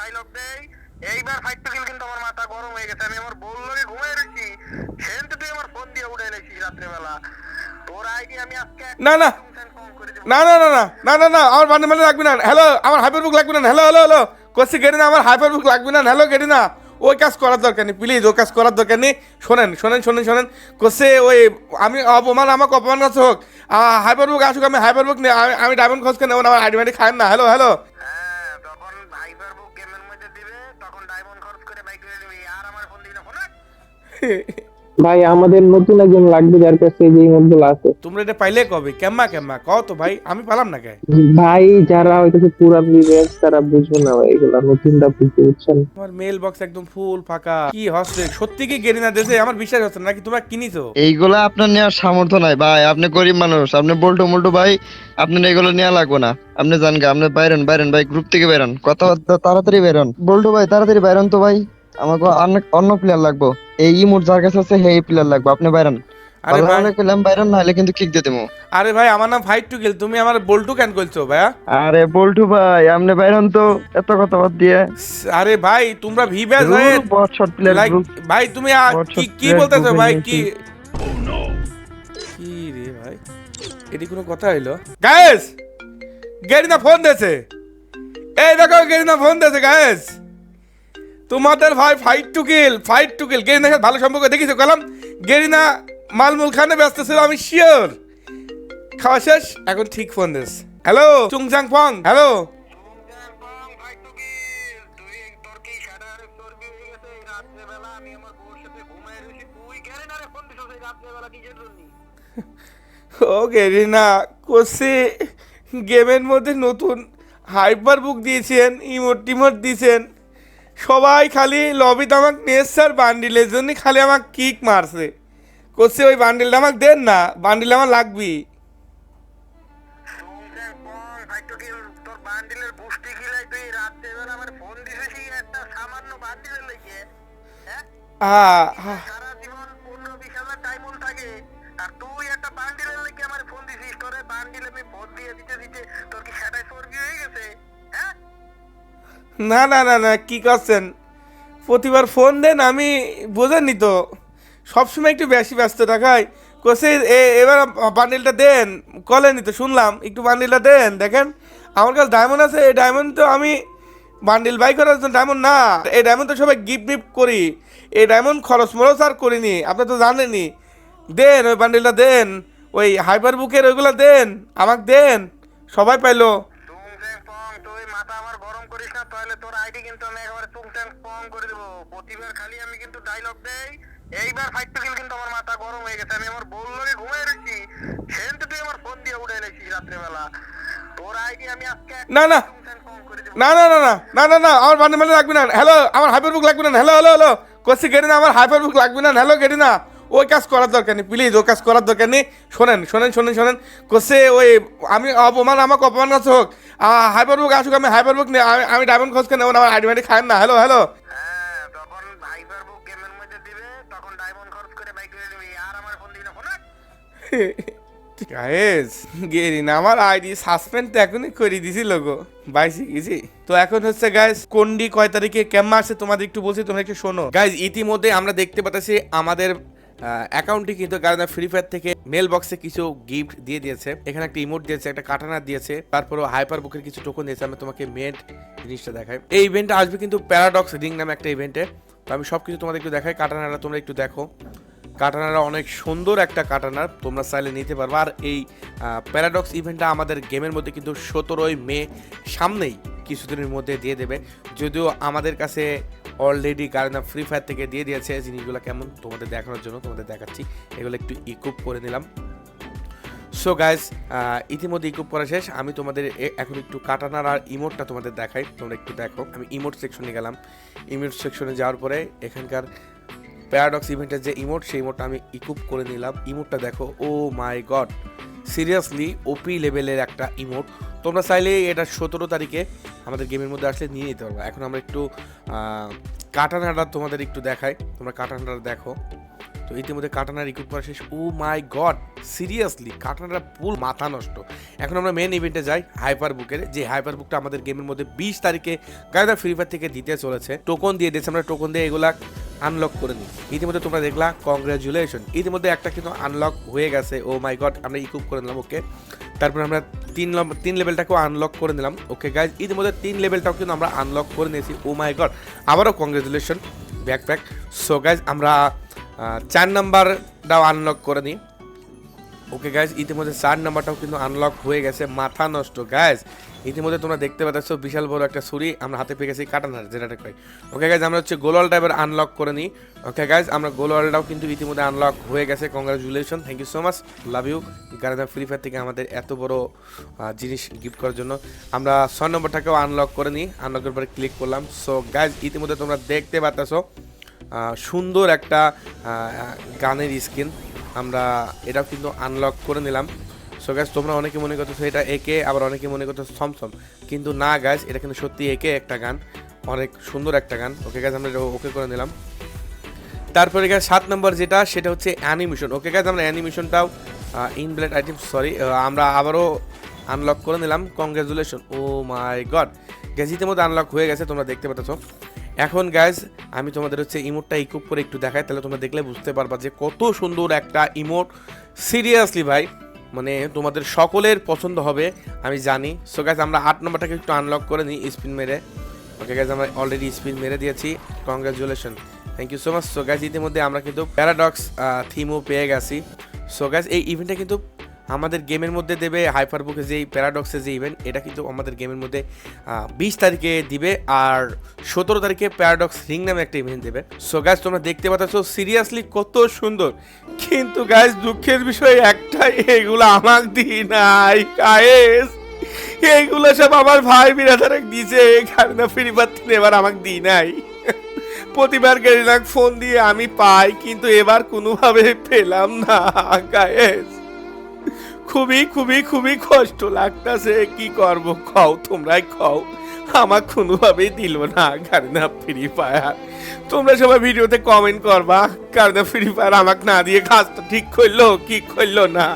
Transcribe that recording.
Dialogue দেই। এইবার fight কিন্তু আমার মাথা গরম হয়ে গেছে। আমি আমার লগে রইছি সেন তুই আমার ফোন দিয়ে উড়ে এলেছিস রাত্রেবেলা। তোর আইডি আমি আজকে না, না। না না না না। না না না। আমার বান্ডেল মানে লাগবে না। হ্যালো আমার হাইপার বুক লাগবে না। হ্যালো হ্যালো হ্যালো করছি গেটি না আমার হাইপার বুক লাগবে না। হ্যালো গেটি না। ওই কাজ করার দরকার নেই প্লিজ ওই কাজ করার দরকার নেই। শোনেন শোনেন শোনেন শোনেন। করছে ওই আমি অপমান আমাকে অপমান করছে হোক। হাইপার বুক আসুক আমি হাইপার বুক নেই আমি আমি ডায়মন্ড খোঁজকে নেব না আমার আইডি খায় না। হ্যালো হ্যালো ভাই আমাদের নতুন একজন লাগবে যার কাছে যে ইমোটগুলো আছে। তোমরা এটা পাইলে কবে? কেম্মা কেম্মা কও তো ভাই আমি পালাম না কে? ভাই যারা হয়তো পুরা বিবেক তারা বুঝবে না ভাই এগুলা নতুনটা বুঝতে বুঝছেন আমার মেল বক্স একদম ফুল ফাঁকা। কি হচ্ছে? সত্যি কি গেরিনা দেশে? আমার বিশ্বাস হচ্ছে নাকি তোমরা কিনিছো? এইগুলা আপনার নেওয়ার সামর্থ্য নাই ভাই আপনি গরিব মানুষ আপনি বল্টু মল্টু ভাই আপনার এগুলো নেওয়া লাগবে না। আপনি জান গা আপনি বাইরেন বাইরেন ভাই গ্রুপ থেকে বেরোন কথাবার্তা তাড়াতাড়ি বেরোন বল্টু ভাই তাড়াতাড়ি বাইরন তো ভাই। আমাকে অন্য- অন্য প্লেয়ার লাগবো। এই ইমোট যার কাছে আছে সেই প্লেয়ার লাগবে। আপনি বাইরন। আরে ভাই। পেলাম বাইরন নাহলে কিন্তু কিক দিয়ে দেবো আরে ভাই আমার নাম ফাইট টু গেল তুমি আমার বল্টু কেন করছ ভাইয়া? আরে বল্টু ভাই আপনি বাইরন তো এত কথা বাদ দিয়ে। আরে ভাই তোমরা ভিভ্যাস হয়ে বট শট প্লেয়ার লাইক ভাই তুমি কি কি বলতেছো ভাই কি? কি রে ভাই? এটি কোনো কথা হইল? গায়েস গেরিনা ফোন দিয়েছে। এই দেখো গেরিনা ফোন দিয়েছে গায়েস তোমাদের ভাই fight to kill fight to kill গেরিনার সাথে ভালো সম্পর্ক দেখিছো কলাম গেরিনা মালমুল খানে ব্যস্ত ছিল, আমি শিওর খাওয়া শেষ, এখন ঠিক ফোন দিস। হ্যালো চুংচাং ফং হ্যালো হয়ে ও গেরিনা, কোসে, গেমের মধ্যে নতুন হাইপার বুক দিয়েছেন ইমোট টিমোট দিয়েছেন। সবাই খালি লবিতে আমাকে আর বান্ডিলের জন্য খালি আমাকে কিক মারছে। করছে ওই বান্ডিলটা আমাকে দেন না বান্ডিল আমার লাগবি হ্যাঁ? বং, না না না না, কি করছেন? প্রতিবার ফোন দেন, আমি বোঝেননি তো। সবসময় একটু বেশি ব্যস্ত থাকায় কোসে এ- এবার বান্ডিলটা দেন। কলেনি তো, শুনলাম। একটু বান্ডিলটা দেন, দেখেন। আমার কাছে ডায়মন্ড আছে, এই ডায়মন্ড তো আমি বান্ডিল বাই করার জন্য ডায়মন্ড না। এই ডায়মন্ড তো সবাই গিফট গিফট করি। এই ডায়মন্ড খরচ মরচ আর করিনি, আপনি তো জানেনই। দেন, ওই বান্ডিলটা দেন, ওই হাইপার বুকের ওইগুলো দেন, আমাকে দেন, সবাই পাইলো। মাথা আমার গরম করিস না তাহলে তোর আইডি কিন্তু আমি একেবারে পং করে দেবো। প্রতিবার খালি আমি কিন্তু ডায়লগ দেই। এইবার ফাইট কিন্তু আমার মাথা গরম হয়ে গেছে আমি আমার বল লগে ঘুমাই রইছি সেন তুই আমার ফোন দিয়ে উড়ে এলেছিস রাত্রেবেলা। তোর আইডি আমি আজকে না, না। না না না না না না না আমার বান্ডেল মানে লাগবে না। হ্যালো আমার হাইপার বুক লাগবে না। হ্যালো হ্যালো হ্যালো করছি গেটি না আমার হাইপার বুক লাগবে না। হ্যালো গেটি না ওই কাজ করার দরকার নেই প্লিজ ওই কাজ করার দরকার নেই। শোনেন শোনেন শোনেন শোনেন। করছে ওই আমি অপমান আমাকে অপমান করছে হোক। হাইপার বুক আসুক আমি হাইপার বুক আমি আমি ডায়মন্ড খোঁজকে নেব না আমার আইডি মাইডি খায় না। হ্যালো হ্যালো হ্যাঁ। গায়েস গেরি না আমার আইডি সাসপেন্ড তো এখনই করে দিছি লোগো। বাইসি গেছি তো এখন হচ্ছে গাইস কোনডি কয় তারিখে কেমন আসছে তোমাদের একটু বলছি তোমরা একটু শোনো। গাইজ ইতিমধ্যে আমরা দেখতে পাচ্ছি আমাদের অ্যাকাউন্টটি কিন্তু গার্ডা ফ্রি ফায়ার থেকে মেল বক্সে কিছু গিফট দিয়ে দিয়েছে। এখানে একটা ইমোট দিয়েছে, একটা কাটানা দিয়েছে তারপরে হাইপার বুকের কিছু টোকন দিয়েছে। আমি তোমাকে মেড জিনিসটা দেখাই। এই ইভেন্টটা আসবে কিন্তু প্যারাডক্স রিং নামে একটা ইভেন্টে তো আমি সব কিছু তোমাদের একটু দেখাই, কাটানাটা তোমরা একটু দেখো। কাটানারা অনেক সুন্দর একটা কাটানার তোমরা চাইলে নিতে পারবে। আর এই প্যারাডক্স ইভেন্টটা আমাদের গেমের মধ্যে কিন্তু সতেরোই মে সামনেই কিছুদিনের মধ্যে দিয়ে দেবে। যদিও আমাদের কাছে অলরেডি গার্ডেনা ফ্রি ফায়ার থেকে দিয়ে দিয়েছে জিনিসগুলো কেমন তোমাদের দেখানোর জন্য, তোমাদের দেখাচ্ছি। এগুলো একটু ইকুপ করে নিলাম। সো গাইজ ইতিমধ্যে ইকুপ করা শেষ। আমি তোমাদের এখন একটু কাটানার আর ইমোটটা তোমাদের দেখাই। তোমরা একটু দেখো। আমি ইমোট সেকশনে গেলাম। ইমোট সেকশনে যাওয়ার পরে এখানকার প্যারাডক্স ইভেন্টের যে ইমোট সেই ইমোটটা আমি ইকুপ করে নিলাম। ইমোটটা দেখো ও মাই গড সিরিয়াসলি ওপি লেভেলের একটা ইমোট তোমরা চাইলে এটা সতেরো তারিখে আমাদের গেমের মধ্যে আসলে নিয়ে নিতে পারব। এখন আমরা একটু কাটানাটা তোমাদের একটু দেখাই। তোমরা কাটানাটা দেখো। তো ইতিমধ্যে কাটানার রিকুইট করা শেষ। ও মাই গড, সিরিয়াসলি কাটানারা ফুল মাথা নষ্ট। এখন আমরা মেন ইভেন্টে যাই হাইপার বুকের যে হাইপার বুকটা আমাদের গেমের মধ্যে বিশ তারিখে গায়দা ফ্রি ফায়ার থেকে দিতে চলেছে। টোকন দিয়ে দিয়েছে আমরা টোকন দিয়ে এগুলা আনলক করে নিই। ইতিমধ্যে তোমরা দেখলা কংগ্রাচুলেশন ইতিমধ্যে একটা কিন্তু আনলক হয়ে গেছে। ও মাই গড, আমরা ইকুপ করে নিলাম ওকে তারপর আমরা তিন তিন লেভেলটাকেও আনলক করে নিলাম। ওকে গাইজ ইতিমধ্যে তিন লেভেলটাও কিন্তু আমরা আনলক করে নিয়েছি। ও মাই গড আবারও কংগ্রেচুলেশন ব্যাকপ্যাক সো গাইজ আমরা চার নাম্বারটাও আনলক করে নিই। ওকে গাইজ ইতিমধ্যে চার নাম্বারটাও কিন্তু আনলক হয়ে গেছে, মাথা নষ্ট। গাইজ ইতিমধ্যে তোমরা দেখতে পাচ্ছ বিশাল বড় একটা ছুরি, আমরা হাতে পেয়ে গেছি কাটানার যেটা কই ওকে গাইজ আমরা হচ্ছে গোলওয়াল টাইপের আনলক করে নিই। ওকে গাইজ আমরা গোলওয়ালটাও কিন্তু ইতিমধ্যে আনলক হয়ে গেছে congratulation thank you so much love you গার্ডা Free fire থেকে আমাদের এত বড় জিনিস গিফট করার জন্য। আমরা ছয় নম্বরটাকেও আনলক করে নিই আনলকের পরে ক্লিক করলাম। সো গাইজ ইতিমধ্যে তোমরা দেখতে পাচ্ছ সুন্দর একটা গানের স্কিন আমরা এটাও কিন্তু আনলক করে নিলাম। সো গ্যাস তোমরা অনেকে মনে করতেছো এটা একে আবার অনেকে মনে করতেছো থমথম কিন্তু না গাছ এটা কিন্তু সত্যি একে একটা গান। অনেক সুন্দর একটা গান। ওকে গাছ আমরা ওকে করে নিলাম। তারপরে গাছ সাত নম্বর যেটা, সেটা হচ্ছে অ্যানিমেশন ওকে গাছ আমরা অ্যানিমেশনটাও ইনব্লেড আইটেম সরি আমরা আবারও আনলক করে নিলাম। Congratulation oh my god guys ইতিমধ্যে আনলক হয়ে গেছে, তোমরা দেখতে পাচ্ছ। এখন গাইজ আমি তোমাদের হচ্ছে ইমোটটা ইকুপ করে একটু দেখাই, তাহলে তোমরা দেখলে বুঝতে পারবা যে কত সুন্দর একটা ইমোট সিরিয়াসলি ভাই মানে তোমাদের সকলের পছন্দ হবে, আমি জানি। সো গাইজ আমরা আট নম্বরটাকে একটু আনলক করে নিই স্পিন মেরে। ওকে গাইজ আমরা অলরেডি স্পিন মেরে দিয়েছি। Congratulation thank you so much so guys ইতিমধ্যে আমরা কিন্তু প্যারাডক্স থিমও পেয়ে গেছি। সো গাইজ এই ইভেন্টটা কিন্তু আমাদের গেমের মধ্যে দেবে হাইপার বুকে যে প্যারাডক্সের যে ইভেন্ট এটা কিন্তু আমাদের গেমের মধ্যে বিশ তারিখে দিবে আর সতেরো তারিখে প্যারাডক্স রিং নামে একটা ইভেন্ট দেবে। সো গাইজ তোমরা দেখতে পাচ্ছ সিরিয়াসলি কত সুন্দর। কিন্তু গাইজ দুঃখের বিষয় একটাই, এগুলো আমাকে দিই নাই গায়েস এইগুলো সব আমার ভাই বিরাধারে দিয়েছে কারণ ফ্রি পাচ্ছি এবার আমাকে দিই নাই। প্রতিবার গেরিনাক ফোন দিয়ে আমি পাই, কিন্তু এবার কোনোভাবে পেলাম না গায়েস খুবই খুবই খুবই কষ্ট লাগতাছে। কি করব? খাও, তোমরাই খাও। আমার কোনোভাবেই দিল না, কারণা ফ্রি ফায়ার তোমরা সবাই ভিডিওতে কমেন্ট করবা, কারণা ফ্রি ফায়ার আমাকে না দিয়ে কাজটা ঠিক করল, কি করল না।